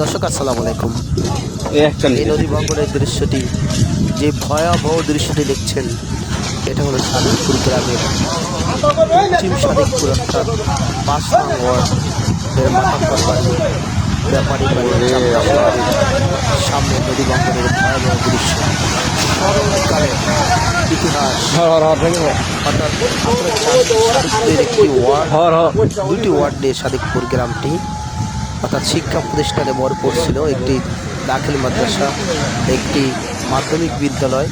দর্শক আসসালামু আলাইকুম। একটা এই নদী বঙ্গনের দৃশ্যটি যে ভয়াবহ দৃশ্যটি দেখছেন এটা হলো সাদিকপুর গ্রামের পশ্চিম সাদিকপুর অর্থাৎ পাঁচ নং মাথাপ্পর বাড়ি ব্যাপারী সামনে নদী বঙ্গনের ভয়াবহ দৃশ্য। স্মরণকালের ইতিহাস অর্থাৎ সাদিকপুরের একটি ওয়ার্ড। দুটি ওয়ার্ড নিয়ে সাদিকপুর গ্রামটি অর্থাৎ শিক্ষা প্রতিষ্ঠানে ভরপুর ছিল একটি দাখিল মাদ্রাসা একটি মাধ্যমিক বিদ্যালয়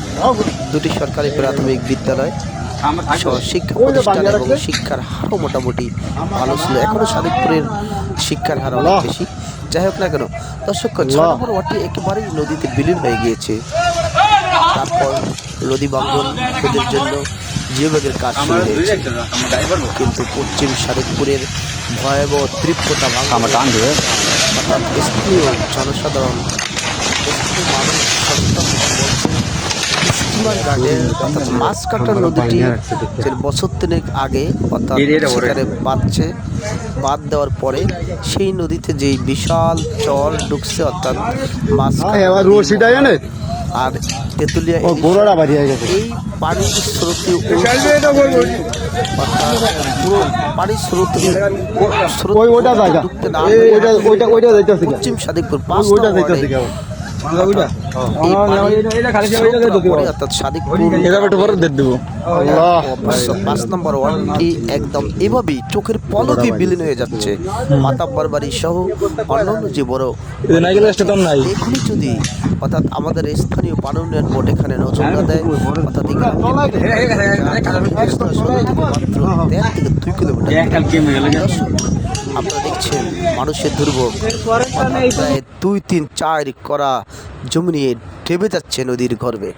দুটি সরকারি প্রাথমিক বিদ্যালয় শিক্ষা প্রতিষ্ঠান এবং শিক্ষার হারও মোটামুটি ভালো ছিল। এখনও সাদিকপুরের শিক্ষার হার অনেক বেশি। যাই হোক না কেন দর্শক নম্বর ওয়ার্ডটি একেবারেই নদীতে বিলীন হয়ে গিয়েছে। তারপর নদী বাঙ্গন জন্য জিওব্যাগের কাজ শুরু হয়েছে। কিন্তু পশ্চিম সাদিকপুরের ভয়াবহ তীব্রতা ভাঙা স্থানীয় জনসাধারণ মানুষ সচেতন স্টিমার ঘাটের অর্থাৎ মাছ কাটার নদীটি বছর তিনেক আগে অর্থাৎ সেখানে বাঁধছে বাদ দেওয়ার পরে সেই নদীতে যেই বিশাল চর ঢুকছে অর্থাৎ মাছ আর তেঁতুলিয়া গোড়া বাড়ি হয়ে গেছে। এই পানির স্রোতে পুরো পানির স্রোত স্রোত ওই ওইটা জায়গা। ওইটা ওইটা ওইটা যাইতেছে পশ্চিম সাদিকপুর ওইটা যাইতেছে একদম এভাবেই চোখের পলকে বিলীন হয়ে যাচ্ছে মাতাব্বার বাড়ি সহ অন্যান্য যে বড় এখনই যদি অর্থাৎ আমাদের স্থানীয় পানি উন্নয়ন বোর্ড এখানে নজর না দেয় অর্থাৎ মাত্র দেড় থেকে দুই কিলোমিটার আপনারা দেখছেন মানুষের দুর্ভোগ। প্রায় দুই, তিন, চার করা জমি নিয়ে ঢেবে যাচ্ছে নদীর গর্ভে।